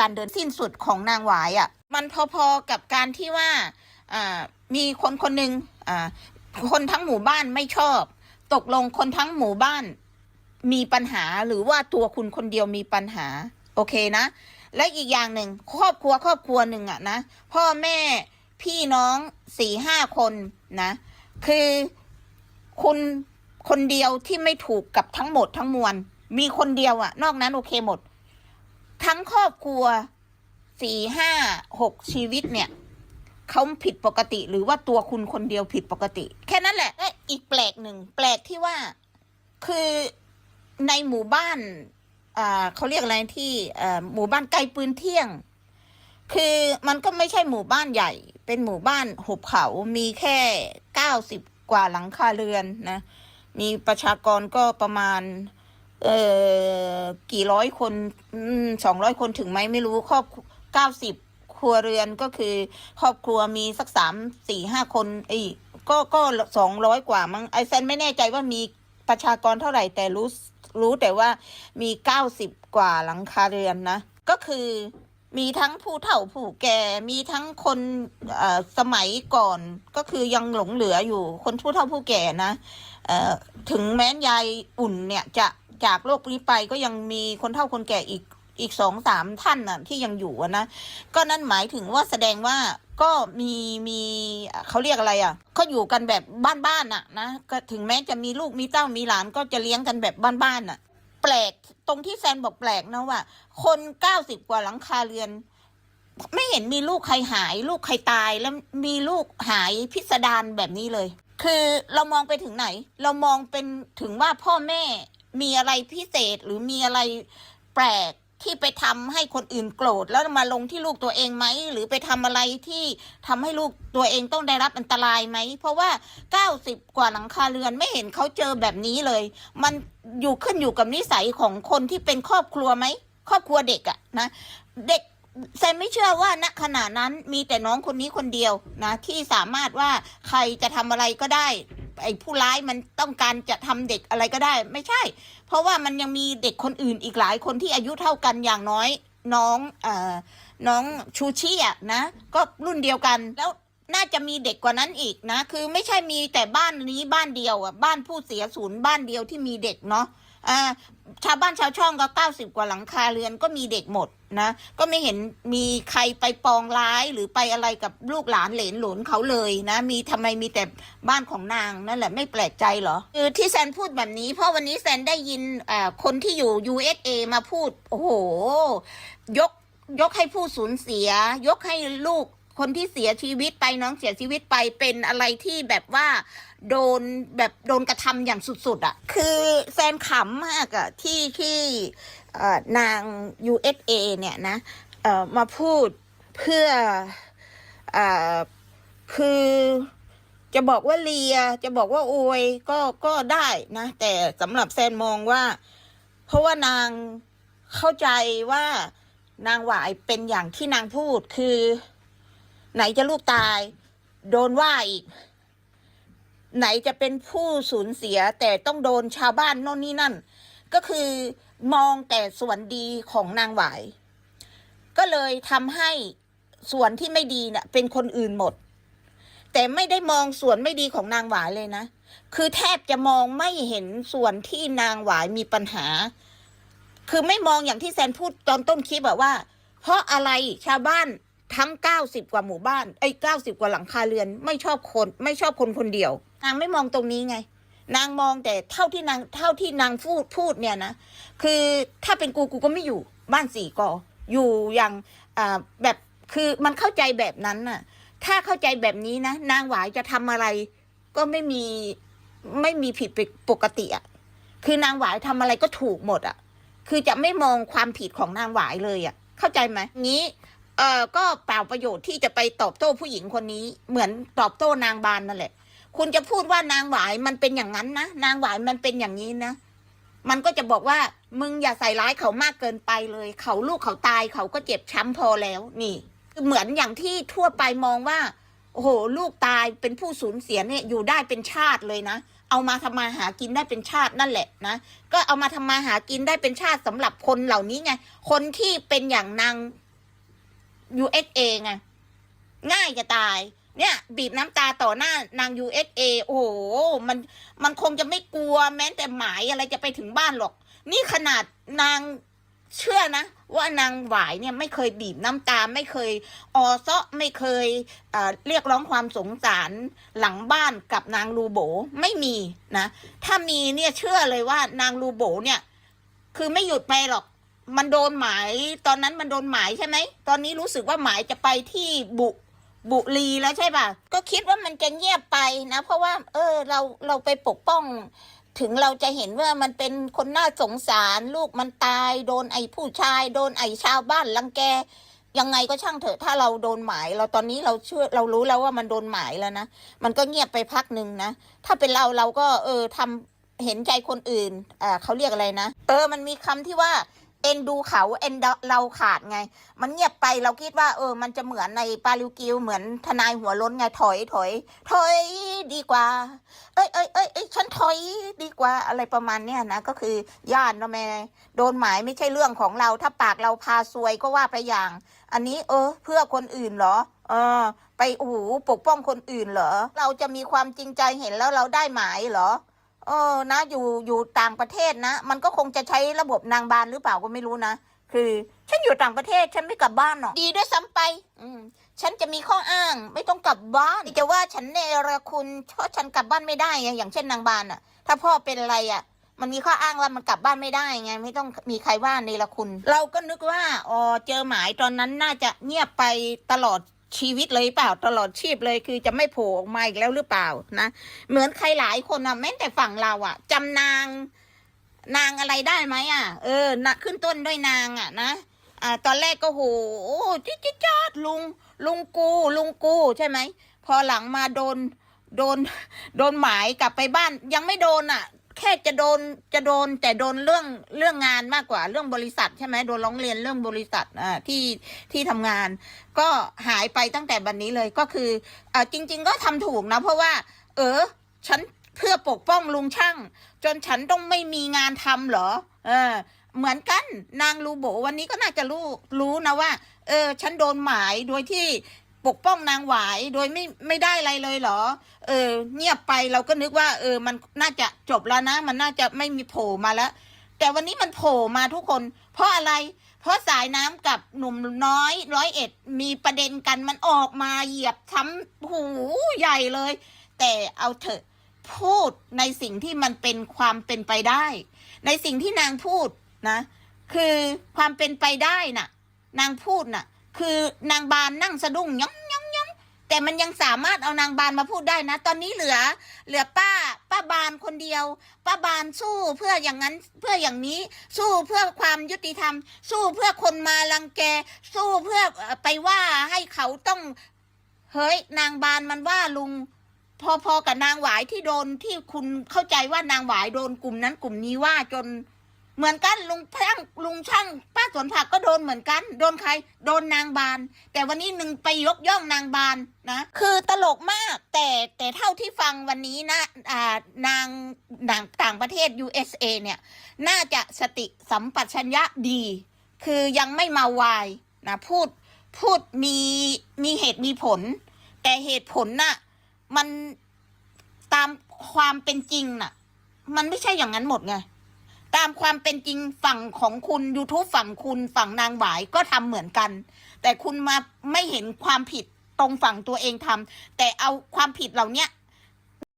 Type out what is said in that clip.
การเดินสิ้นสุดของนางหวายอะ่ะมันพอๆกับการที่ว่ามีคนคนหนึ่งคนทั้งหมู่บ้านไม่ชอบ ตกลงคนทั้งหมู่บ้านมีปัญหาหรือว่าตัวคุณคนเดียวมีปัญหา โอเคนะ และอีกอย่างหนึ่งครอบครัวครอบครัวหนึ่งอะนะพ่อแม่พี่น้องสี่ห้าคนนะ คือคุณคนเดียวที่ไม่ถูกกับทั้งหมดทั้งมวลมีคนเดียวอะนอกนั้นโอเคหมด ทั้งครอบครัวสี่ห้าหกชีวิตเนี่ยเขาผิดปกติ หรือว่าตัวคุณคนเดียวผิดปกติ แค่นั้นแหละและอีกแปลกหนึ่งแปลกที่ว่าคือในหมู่บ้านอ่าเขาเรียกอะไรที่หมู่บ้านไกลปืนเที่ยง คือมันก็ไม่ใช่หมู่บ้านใหญ่ เป็นหมู่บ้านหุบเขามีแค่เก้าสิบกว่าหลังคาเรือนนะ มีประชากรก็ประมาณ เอ่อกี่ร้อยคนสองร้อยคนถึงไหมไม่รู้ครอบเก้าสิบครัวเรือนก็คือครอบครัวมีสักสามสี่ห้าคนไอ้ก็ก็สองร้อยกว่ามั้งไอแซนไม่แน่ใจว่ามีประชากรเท่าไหร่แต่รู้รู้แต่ว่ามีเก้าสิบกว่าหลังคาเรือนนะ ก็คือมีทั้งผู้เฒ่าผู้แก่มีทั้งคนสมัยก่อนก็คือยังหลงเหลืออยู่คนผู้เฒ่าผู้แก่นะ ถึงแม้นยายอุ่นเนี่ยจะจากโลกนี้ไปก็ยังมีคนเฒ่าคนแก่อีกอีกสองสามท่านน่ะที่ยังอยู่นะก็นั่นหมายถึงว่าแสดงว่าก็มีมีเขาเรียกอะไรอะเขาอยู่กันแบบบ้านๆน่ะนะก็ถึงแม้จะมีลูกมีเต้ามีหลานก็จะเลี้ยงกันแบบบ้านๆน่ะ แปลกตรงที่แซนบอกแปลกนะว่า คนเก้าสิบกว่าหลังคาเรือน ไม่เห็นมีลูกใครหาย ลูกใครตายแล้วมีลูกหายพิสดารแบบนี้เลย คือเรามองไปถึงไหน เรามองเป็นถึงว่าพ่อแม่มีอะไรพิเศษหรือมีอะไรแปลกที่ไปทำให้คนอื่นโกรธแล้วมาลงที่ลูกตัวเองไหมหรือไปทำอะไรที่ทำให้ลูกตัวเองต้องได้รับอันตรายไหม เพราะว่าเก้าสิบกว่าหลังคาเรือนไม่เห็นเขาเจอแบบนี้เลย มันอยู่ขึ้นอยู่กับนิสัยของคนที่เป็นครอบครัวไหมครอบครัวเด็กอะนะเด็ก แซนไม่เชื่อว่าณขณะนั้นมีแต่น้องคนนี้คนเดียวนะ ที่สามารถว่าใครจะทำอะไรก็ได้ ไอ้ผู้ร้ายมันต้องการจะทำเด็กอะไรก็ได้ ไม่ใช่ เพราะว่ามันยังมีเด็กคนอื่นอีกหลายคนที่อายุเท่ากันอย่างน้อย น้องเอ่อน้องชูชี่อะนะ ก็รุ่นเดียวกันแล้วน่าจะมีเด็กกว่านั้นอีกนะ คือไม่ใช่มีแต่บ้านนี้บ้านเดียวอะบ้านผู้เสียศูนย์บ้านเดียวที่มีเด็กเนาะ อ่าชาวบ้านชาวช่องก็เก้าสิบกว่าหลังคาเรือนก็มีเด็กหมดนะ ก็ไม่เห็นมีใครไปปองร้ายหรือไปอะไรกับลูกหลานเหลนหลนเขาเลยนะ มีทำไมมีแต่บ้านของนางนั่นแหละไม่แปลกใจเหรอคือที่แซนพูดแบบนี้ เพราะวันนี้แซนได้ยินคนที่อยู่ USA มาพูด โอ้โห ยกยกให้ผู้สูญเสีย ยกให้ลูก คนที่เสียชีวิตไปน้องเสียชีวิตไปเป็นอะไรที่แบบว่าโดนแบบโดนกระทำอย่างสุดๆอะ่ะ คือแซนขำมากอะ่ะที่ที่นาง USA เนี่ยนะมาพูดเพื่ออคือจะบอกว่าเลียจะบอกว่าอวยก็ก็ได้นะ แต่สำหรับแซนมองว่า เพราะว่านางเข้าใจว่านางหวายเป็นอย่างที่นางพูดคือ ไหนจะลูกตาย โดนว่าอีก ไหนจะเป็นผู้สูญเสียแต่ต้องโดนชาวบ้านโน่นนี่นั่น ก็คือมองแต่ส่วนดีของนางหวาย ก็เลยทำให้ส่วนที่ไม่ดีเนี่ยเป็นคนอื่นหมด แต่ไม่ได้มองส่วนไม่ดีของนางหวายเลยนะ คือแทบจะมองไม่เห็นส่วนที่นางหวายมีปัญหา คือไม่มองอย่างที่แซนพูดตอนต้นคลิปแบบว่า เพราะอะไรชาวบ้าน ทั้งเก้าสิบกว่าหมู่บ้านไอ้เก้าสิบกว่าหลังคาเรือน ไม่ชอบคนไม่ชอบคนคนเดียว นางไม่มองตรงนี้ไง นางมองแต่เท่าที่นางเท่าที่นางพูดพูดเนี่ยนะคือถ้าเป็นกูกูก็ไม่อยู่บ้านสี่กออยู่อย่างแบบคือมันเข้าใจแบบนั้นน่ะ ถ้าเข้าใจแบบนี้นะนางหวายจะทำอะไร ก็ไม่มีไม่มีผิดปกติอะคือนางหวายทำอะไรก็ถูกหมดอะ คือจะไม่มองความผิดของนางหวายเลยอะ เข้าใจไหมงี้ เออก็เปล่าประโยชน์ที่จะไปตอบโต้ผู้หญิงคนนี้ เหมือนตอบโต้นางบานนั่นแหละ คุณจะพูดว่านางหวายมันเป็นอย่างนั้นนะนางหวายมันเป็นอย่างนี้นะมันก็จะบอกว่ามึงอย่าใส่ร้ายเขามากเกินไปเลย เขาลูกเขาตายเขาก็เจ็บช้ำพอแล้วนี่คือเหมือนอย่างที่ทั่วไปมองว่าโอ้โหลูกตายเป็นผู้สูญเสียเนี่ยอยู่ได้เป็นชาติเลยนะ เอามาทำมาหากินได้เป็นชาตินั่นแหละนะ ก็เอามาทำมาหากินได้เป็นชาติสำหรับคนเหล่านี้ไงคนที่เป็นอย่างนาง USA ไงง่ายจะตาย เนี่ย บีบน้ำตาต่อหน้านาง USA โอ้โห มันมันคงจะไม่กลัวแม้แต่หมายอะไรจะไปถึงบ้านหรอก นี่ขนาดนางเชื่อนะ ว่านางหวายเนี่ยไม่เคยบีบน้ำตาไม่เคยออเซาะไม่เคยเเรียกร้องความสงสารหลังบ้านกับนางลูโบไม่มีนะ ถ้ามีเนี่ยเชื่อเลยว่านางลูโบเนี่ย คือไม่หยุดไปหรอก มันโดนหมายตอนนั้นมันโดนหมายใช่ไหม ตอนนี้รู้สึกว่าหมายจะไปที่บุบุรีแล้วใช่ป่ะ ก็คิดว่ามันจะเงียบไปนะ เพราะว่า เออ เราเราไปปกป้อง ถึงเราจะเห็นว่ามันเป็นคนน่าสงสารลูกมันตาย โดนไอ้ผู้ชาย โดนไอ้ชาวบ้านรังแก ยังไงก็ช่างเถอะถ้าเราโดนหมาย เราตอนนี้เราเชื่อเรารู้แล้วว่ามันโดนหมายแล้วนะมันก็เงียบไปพักหนึ่งนะถ้าเป็นเราเราก็ เออทำเห็นใจคนอื่นอ่าเขาเรียกอะไรนะเออ มันมีคำที่ว่า เอ็นดูเขาเอ็นเราขาดไง มันเงียบไปเราคิดว่า เออ มันจะเหมือนในปาลิวกิวเหมือนทนายหัวล้นไงถอยถอย ถอยดีกว่า เอ้ยเอ้ยเอ้ยเอ้ยฉันถอยดีกว่าอะไรประมาณเนี้ยนะก็คือย่านนะแม่โดนหมายไม่ใช่เรื่องของเรา ถ้าปากเราพาซวยก็ว่าไปอย่าง อันนี้เออ เพื่อคนอื่นเหรอ เออ ไปโอ้โหปกป้องคนอื่นเหรอ เราจะมีความจริงใจเห็นแล้วเราได้หมายเหรอ เออนะอยู่อยู่ต่างประเทศนะ มันก็คงจะใช้ระบบนางบานหรือเปล่าก็ไม่รู้นะ คือ ฉันอยู่ต่างประเทศฉันไม่กลับบ้านหรอกดีด้วยซ้ำไป อืมฉันจะมีข้ออ้าง ไม่ต้องกลับบ้านจะว่าฉันเนรคุณเพราะฉันกลับบ้านไม่ได้ไงอย่างเช่นนางบานอะถ้าพ่อเป็นอะไรอะมันมีข้ออ้างว่ามันกลับบ้านไม่ได้ไง ไม่ต้องมีใครว่าเนรคุณ เราก็นึกว่าอ๋อเจอหมายตอนนั้นน่าจะเงียบไปตลอด ชีวิตเลยเปล่าตลอดชีพเลยคือจะไม่โผล่ออกมาอีกแล้วหรือเปล่านะเหมือนใครหลายคนอะแม้แต่ฝั่งเราอะจำนางนางอะไรได้ไหมอะ เออนะขึ้นต้นด้วยนางอะนะอ่าตอนแรกก็โหจิ๊ดจิ๊จอดลุงลุงกูลุงกูใช่ไหมพอหลังมาโดนโดนโดนหมายกลับไปบ้านยังไม่โดนอะ แค่จะโดนจะโดนแต่โดนเรื่องเรื่องงานมากกว่าเรื่องบริษัทใช่ไหมโดนร้องเรียนเรื่องบริษัทอ่าที่ที่ทำงาน ก็หายไปตั้งแต่บันนี้เลยก็คืออ่าจริง ๆ ก็ทำถูกนะ เพราะว่า เออ ฉันเพื่อปกป้องลุงช่าง จนฉันต้องไม่มีงานทำเหรอ เออ เหมือนกันนางลูโบวันนี้ก็น่าจะรู้รู้นะว่า เออ ฉันโดนหมายโดยที่ ปกป้องนางหวายโดยไม่ไม่ได้อะไรเลยเหรอ เออ เงียบไปเราก็นึกว่า เออ มันน่าจะจบแล้วนะ มันน่าจะไม่มีโผล่มาแล้ว แต่วันนี้มันโผล่มาทุกคน เพราะอะไร เพราะสายน้ำกับหนุ่มน้อยร้อยเอ็ดมีประเด็นกันมันออกมาเหยียบช้ำหูใหญ่เลย แต่เอาเถอะพูดในสิ่งที่มันเป็นความเป็นไปได้ ในสิ่งที่นางพูดนะ คือความเป็นไปได้น่ะ นางพูดน่ะ คือนางบานนั่งสะดุ้งย้องย้องย้องแต่มันยังสามารถเอานางบานมาพูดได้นะ ตอนนี้เหลือ เหลือป้า ป้าบานคนเดียว ป้าบานสู้เพื่ออย่างนั้นเพื่ออย่างนี้ สู้เพื่อความยุติธรรม สู้เพื่อคนมารังแก สู้เพื่อไปว่าให้เขาต้องเฮ้ยนางบานมันว่าลุงพอๆกับนางหวายที่โดนที่คุณเข้าใจว่านางหวายโดนกลุ่มนั้นกลุ่มนี้ว่าจน เหมือนกันลุงช่างลุงช่าง ป้าสวนผักก็โดนเหมือนกัน โดนใคร โดนนางบาน แต่วันนี้หนึ่งไปยกย่องนางบานนะ คือตลกมาก แต่แต่เท่าที่ฟังวันนี้นะอ่านางนางต่างประเทศ USA เนี่ย น่าจะสติสัมปชัญญะดี คือยังไม่มาวายนะพูดพูดมีมีเหตุมีผล แต่เหตุผลน่ะมันตามความเป็นจริงน่ะ มันไม่ใช่อย่างนั้นหมดไง ตามความเป็นจริงฝั่งของคุณ YouTube ฝั่งคุณฝั่งนางหวายก็ทำเหมือนกัน แต่คุณมาไม่เห็นความผิดตรงฝั่งตัวเองทำแต่เอาความผิดเหล่าเนี้ย